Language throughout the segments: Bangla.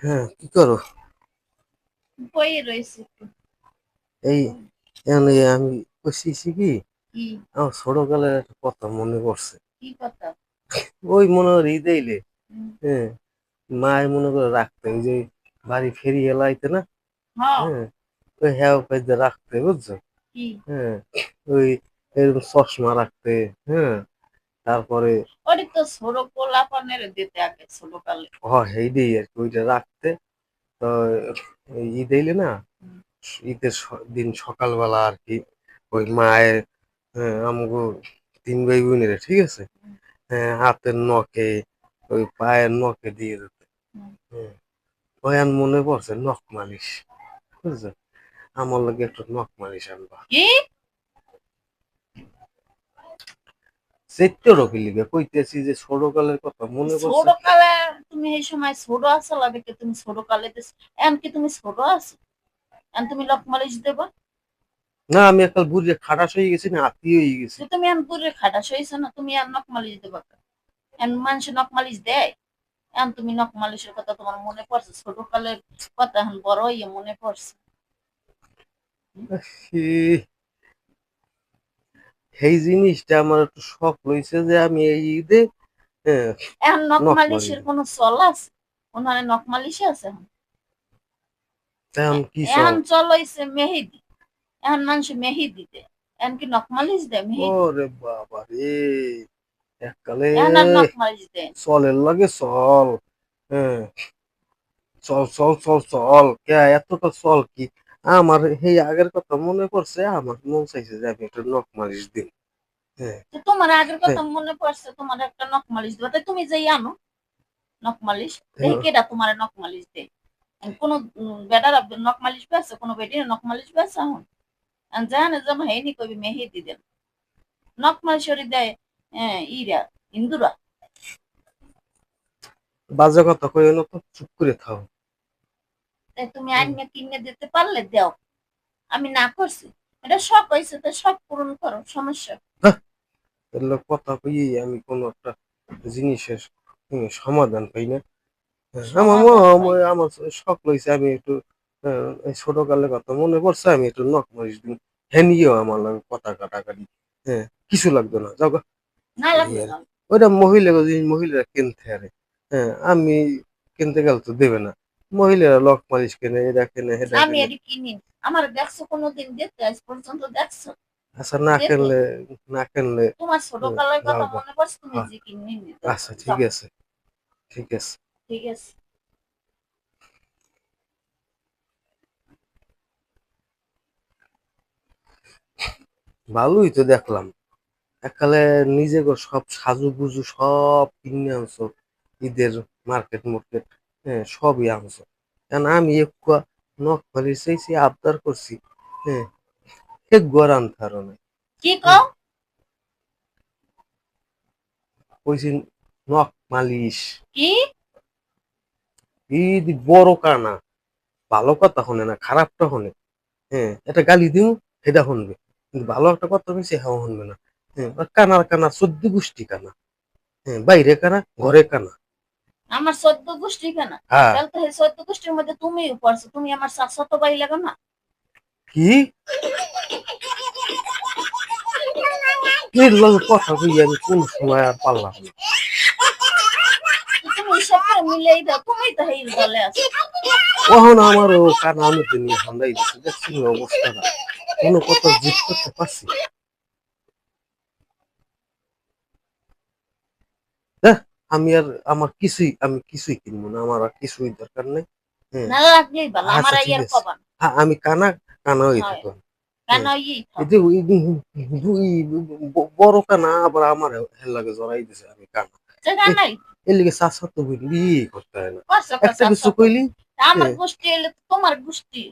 হ্যাঁ কি করো? বই রয়েছে এই এনে আমি কইছি কি? আমার ছোটকালের একটা কথা মনে পড়ছে। কি কথা? ওই মনে হয় ঈদেইলে হুম। হ্যাঁ মায়ের মনে করে রাখতে ওই যে বাড়ি ফেরি এলাইতে না? হ্যাঁ। হ্যাঁ ওই হ্যাঁ রাখতে বুঝছ? হ্যাঁ ওই এরকম চশমা রাখতে হ্যাঁ। তারপরে তো দিতে আগে হ হেইডেই আর কি ওইটা রাখতে। তো ঈদ এলে না ঈদের দিন সকালবেলা আর কি ওই মায়ের হ্যাঁ, আমগো তিন ভাই বোনের ঠিক আছে? হ্যাঁ হাতের নখে ওই পায়ের নখে দিয়ে দিতে। হুম। হ্যাঁ মনে পড়ছে নখ মালিশ বুঝছ? আমার লাগে একটু নখ মালিশ আনবা। কি সেট্টোর লিগে কইতেছি যে ছোটকালের কথা মনে পড়ছে? তুমি এই সময় ছোট আছো লাগে তুমি এন কি তুমি ছোট আছো? এন তুমি দেবা? না আমি খাটাস হয়ে গেছি না আত্মীয় হয়ে গেছি। তুমি এন খাটাস হয়েছো না তুমি এন নকমালিশ দেবা এন মানুষ নকমালিশ দেয়? এন তুমি নকমালিশের কথা তোমার মনে পড়ছে? ছোট কালের কথা এখন বড় মনে পড়ছে। সেই জিনিসটা আমার একটু শখ লইছে যে আমি এই ঈদে এখন নকমালিশের কোনো চল আছে? ওনারে নকমালিশে আছে এখন? কি এখন চল? হইছে মেহেদি। এখন মানুষ মেহেদি দেয়। এখন কি নকমালিশ দেয় মেহেদি? ওরে বাবা রে এককালে এখন আর নকমালিশ দেয় না। চলের লাগে চল চল চল চল চল কে এতটা চল কি? আমার সেই আগের কথা মনে পড়ছে আমার মন চাইছে যে আমি একটা নখ মালিশ দিন হ্যাঁ। তোমার আগের কথা মনে পড়ছে তোমার একটা নকমালিশ দেবে। তাই তুমি যাই আনো নকমালিশ দেখি কেডা তোমার নকমালিশ দেয়? কোনো বেটির এখন? জানে যেমন হেনি কবি দেন। দেয় হ্যাঁ, ইরা হিন্দুরা বাজে কথা না তো চুপ করে থাও। তুমি আইনে কিনে দিতে পারলে দেও। আমি না করছি। এটা শখ হয়েছে তো শখ পূরণ করো সমস্যা। কথা কই আমি কোনো একটা জিনিসের সমাধান পাই না। হ্যাঁ, আমার শখ লইছে আমি একটু এই ছোটকালের কথা মনে পড়ছে আমি একটু নখ মারিস দিন হ্যাঁ আমার লাগে কথা কাটাকাটি। হ্যাঁ কিছু লাগবে না যাও। ওইটা মহিলা মহিলারা কিনতে আরে। হ্যাঁ আমি কিনতে গেলে তো দেবে না। মহিলারা লক মালিশ কেনে এটা কেনে আমি এটি কিনি। আমার দেখছ কোনোদিন? দেখতে আজ পর্যন্ত দেখছ। আচ্ছা না কিনলে না কিনলে তোমার কথা মনে পড়ছে তুমি হ্যাঁ। যে কিনে আচ্ছা ঠিক আছে। ঠিক আছে। ঠিক আছে। ভালোই তো দেখলাম। এককালে নিজে সব সাজু গুজু সব কিনে আনছো ঈদের মার্কেট মার্কেট হ্যাঁ সবই আনছো কারণ আমি একটু নখ মালিশ চাইছি আবদার করছি হ্যাঁ এক গড় আনতে আরও না কি কও? কইছি নখ মালিশ। কি? ঈদ বড় কানা। ভালো কথা শোনে না খারাপটা শোনে হ্যাঁ এটা গালি দিও সেটা শুনবে কিন্তু ভালো একটা কথা কইছে হ্যাঁ শুনবে না। হ্যাঁ কানার কানা চোদ্দ গোষ্ঠী কানা। হ্যাঁ বাইরে কানা ঘরে কানা। আমার সদ্য গোষ্ঠী কেনা? হ্যাঁ। তাহলে তো এই সদ্য গোষ্ঠীর মধ্যে তুমি পড়ছো তুমি আমার শাশ্বত বাড়ি লাগো না? কি? কথা কই আমি কোন সময় আর পারলাম তুমি সব করে মিলেই দাও তুমি তো এই দলে আছো। কখন আমার ও কানা মধ্যে নিয়ে দিচ্ছে দেখছি অবস্থাটা কোনো কথা জিত করতে পারছি দেখ, আমি আর আমার কিছুই আমি কিছুই কিনবো না আমার আর কিছুই দরকার নেই। হ্যাঁ আচ্ছা, হ্যাঁ, আমি কানা কানা হয়ে হয়। থাকলাম বড় কানা আবার আমার লাগে জড়াই দিছে আমি কানা। এর লিগে চাষা তো বুঝলি করতে হয় না। একটা কিছু কইলি আমার হ্যাঁ। গোষ্ঠী এলে তোমার গোষ্ঠী।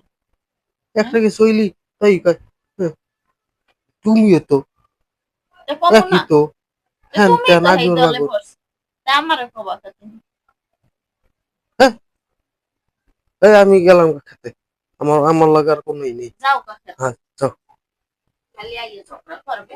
একটা কিছু হইলি তাই হ্যাঁ, তুমিও তো একই না। তো। হ্যাঁ তেন দলে লাগো। তা তুমি। এই আমি গেলাম খেতে আমার আমার লাগার কোনোই নেই। যাও কাছে হ্যাঁ যাও। খালি আইয়ে ঝগড়া করবে।